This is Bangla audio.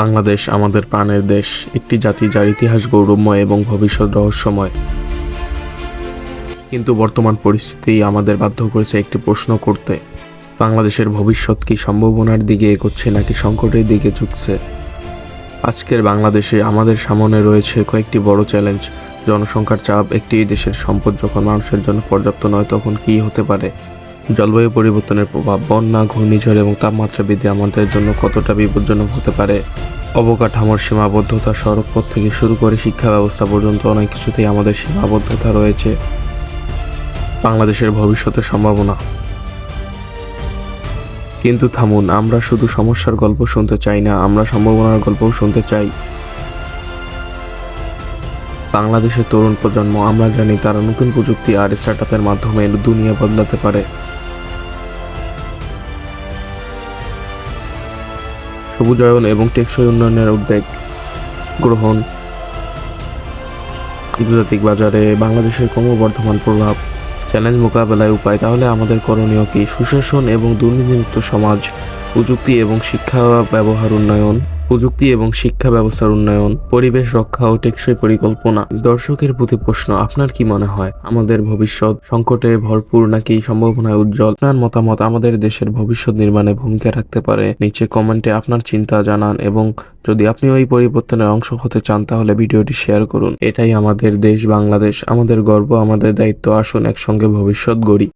বাংলাদেশ আমাদের প্রাণের দেশ, একটি জাতি যার ইতিহাস গৌরবময় এবং ভবিষ্যৎ রহস্যময়। কিন্তু বর্তমান পরিস্থিতি আমাদের বাধ্য করেছে একটি প্রশ্ন করতে। বাংলাদেশের ভবিষ্যৎ কি সম্ভাবনার দিকে এগোচ্ছে নাকি সংকটের দিকে ঝুঁকছে? আজকের বাংলাদেশে আমাদের সামনে রয়েছে কয়েকটি বড় চ্যালেঞ্জ। জনসংখ্যার চাপ, একটি দেশের সম্পদ যখন মানুষের জন্য পর্যাপ্ত নয় তখন কী হতে পারে? জলবায়ু পরিবর্তনের প্রভাব, বন্যা, ঘূর্ণিঝড় এবং তাপমাত্রা বৃদ্ধি আমাদের জন্য কতটা বিপজ্জনক হতে পারে? অবকাঠামোর সীমাবদ্ধতা সড়কপথ থেকে শুরু করে শিক্ষা ব্যবস্থা পর্যন্ত অনেক কিছুতেই আমাদের সীমাবদ্ধতা রয়েছে। বাংলাদেশের ভবিষ্যতের সম্ভাবনা। কিন্তু থামুন, আমরা শুধু সমস্যার গল্প শুনতে চাই না, আমরা সম্ভাবনার গল্পও শুনতে চাই। বাংলাদেশের তরুণ প্রজন্ম, আমরা জানি তারা নতুন প্রযুক্তি আর স্টার্টআপের মাধ্যমে দুনিয়া বদলাতে পারে। সবুজায়ন এবং টেকসই উন্নয়নের উদ্যোগ গ্রহণ। আন্তর্জাতিক বাজারে বাংলাদেশের ক্রমবর্ধমান প্রভাব, চ্যালেঞ্জ মোকাবেলায় উপায়, তাহলে আমাদের করণীয় কি? সুশাসন এবং দুর্নীতিমুক্ত সমাজ, প্রযুক্তি এবং শিক্ষা ব্যবহার উন্নয়ন। প্রযুক্তি এবং শিক্ষা ব্যবস্থার উন্নয়ন, পরিবেশ রক্ষা ও টেকসই পরিকল্পনা। দর্শকের প্রতি প্রশ্ন, আপনার কি মনে হয়? আমাদের ভবিষ্যৎ সংকটে ভরপুর নাকি সম্ভাবনায় উজ্জ্বল? আপনার মতামত আমাদের দেশের ভবিষ্যৎ নির্মাণে ভূমিকা রাখতে পারে? নিচে কমেন্টে আপনার চিন্তা জানান এবং যদি আপনি ওই পরিবর্তনের অংশ হতে চান, তাহলে ভিডিওটি শেয়ার করুন। এটাই আমাদের দেশ, বাংলাদেশ। আমাদের গর্ব, আমাদের দায়িত্ব। আসুন একসঙ্গে ভবিষ্যৎ গড়ি।